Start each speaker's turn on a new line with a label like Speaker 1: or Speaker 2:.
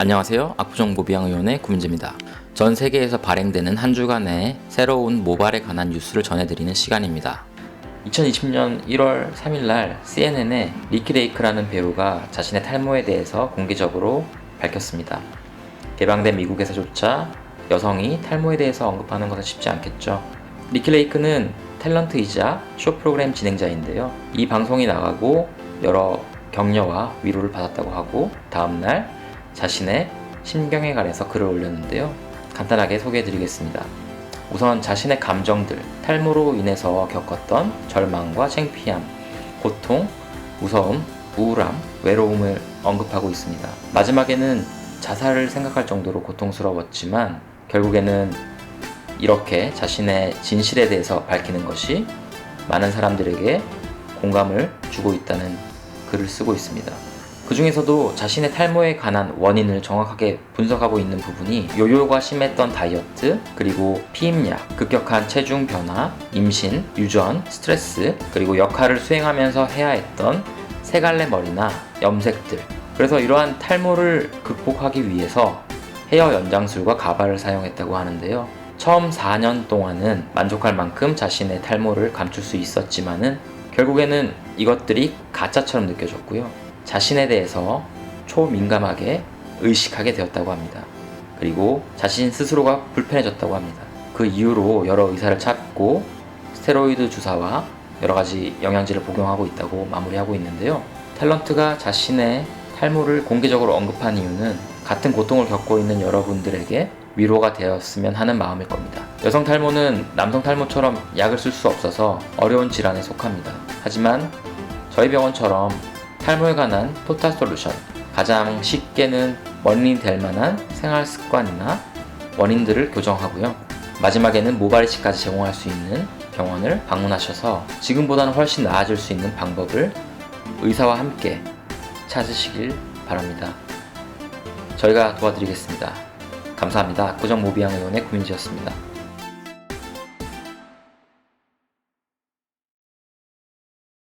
Speaker 1: 안녕하세요. 압구정 모비앙의원의 구민재입니다. 전 세계에서 발행되는 한 주간의 새로운 모발에 관한 뉴스를 전해드리는 시간입니다. 2020년 1월 3일날 CNN에 리키 레이크라는 배우가 자신의 탈모에 대해서 공개적으로 밝혔습니다. 개방된 미국에서조차 여성이 탈모에 대해서 언급하는 것은 쉽지 않겠죠. 리키 레이크는 탤런트이자 쇼 프로그램 진행자인데요. 이 방송이 나가고 여러 격려와 위로를 받았다고 하고 다음날 자신의 심경에 관해서 글을 올렸는데요. 간단하게 소개해 드리겠습니다. 우선 자신의 감정들, 탈모로 인해서 겪었던 절망과 창피함, 고통, 무서움, 우울함, 외로움을 언급하고 있습니다. 마지막에는 자살을 생각할 정도로 고통스러웠지만 결국에는 이렇게 자신의 진실에 대해서 밝히는 것이 많은 사람들에게 공감을 주고 있다는 글을 쓰고 있습니다. 그 중에서도 자신의 탈모에 관한 원인을 정확하게 분석하고 있는 부분이 요요가 심했던 다이어트, 그리고 피임약, 급격한 체중 변화, 임신, 유전, 스트레스, 그리고 역할을 수행하면서 해야 했던 세갈래 머리나 염색들. 그래서 이러한 탈모를 극복하기 위해서 헤어 연장술과 가발을 사용했다고 하는데요. 처음 4년 동안은 만족할 만큼 자신의 탈모를 감출 수 있었지만은 결국에는 이것들이 가짜처럼 느껴졌고요. 자신에 대해서 초민감하게 의식하게 되었다고 합니다. 그리고 자신 스스로가 불편해졌다고 합니다. 그 이후로 여러 의사를 찾고 스테로이드 주사와 여러 가지 영양제를 복용하고 있다고 마무리하고 있는데요. 탤런트가 자신의 탈모를 공개적으로 언급한 이유는 같은 고통을 겪고 있는 여러분들에게 위로가 되었으면 하는 마음일 겁니다. 여성 탈모는 남성 탈모처럼 약을 쓸 수 없어서 어려운 질환에 속합니다. 하지만 저희 병원처럼 탈모에 관한 토탈 솔루션 가장 쉽게는 원인이 될 만한 생활 습관이나 원인들을 교정하고요. 마지막에는 모발이식까지 제공할 수 있는 병원을 방문하셔서 지금보다는 훨씬 나아질 수 있는 방법을 의사와 함께 찾으시길 바랍니다. 저희가 도와드리겠습니다. 감사합니다. 압구정 모비앙 의원의 구민지였습니다.